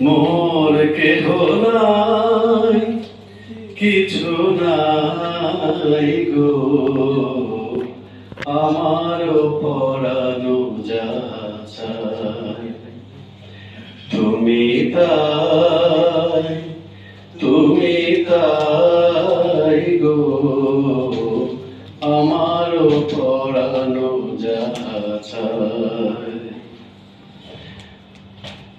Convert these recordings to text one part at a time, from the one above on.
মোর কেহ নাই কিছু নাই গো। আমার পরানো যা চায় তুমি তাই তুমি তাই।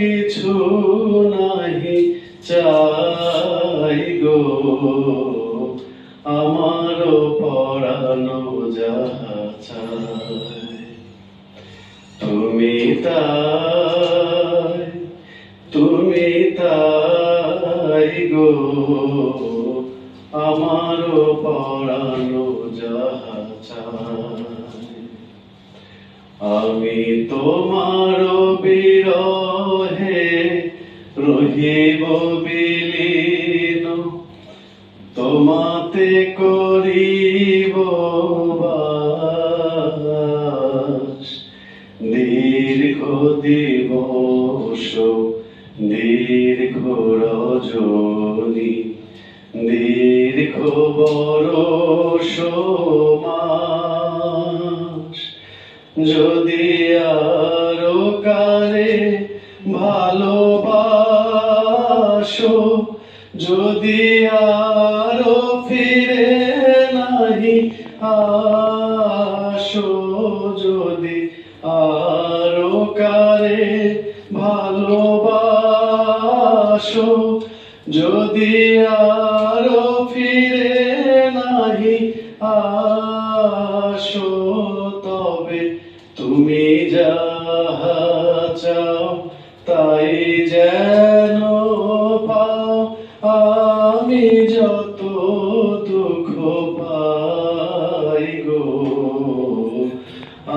কিছু নাহি চাই গো। আমার পড়ানো যাহা তুমি তাই তুমি তাই গো। আমার পড়ানো যাহা আমি তোমার বিরহে রহিব বিলীন। তোমাতে করিব দীর্ঘ দিবস, দীর্ঘ রজনী। দীর্ঘ বরষ মাস। যদি আরও কারে ভালোবাসো যদি আরও ফিরে নাহি, আসো যদি আরও কারে ভালোবাসো, যদি আরও ফিরে নাহি, আসো তবে তুমি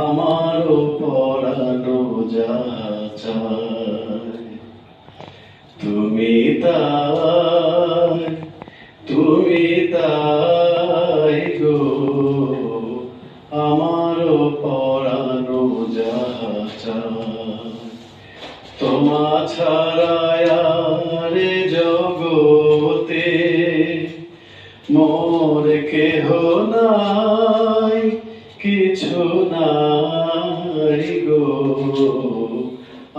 আমার পরানো যাহা চায় তুমি তাই তুমি তাই গো আমার পরানো যাহা চায় তোমা ছাড়ায় জগতে মোর কেহ নাই। কিছু নাই গো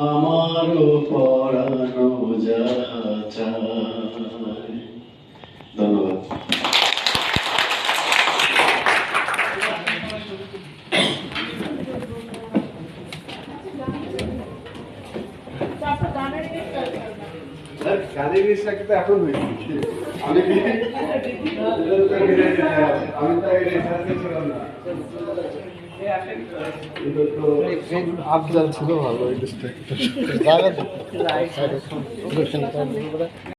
আমার পরানো যাহা ধন্যবাদ গানের জিনিসটা কিন্তু এখন হয়েছে আমি আমি তো ইতিহাসে ছিলাম না আফজাল ছিল ভালো এই জায়গা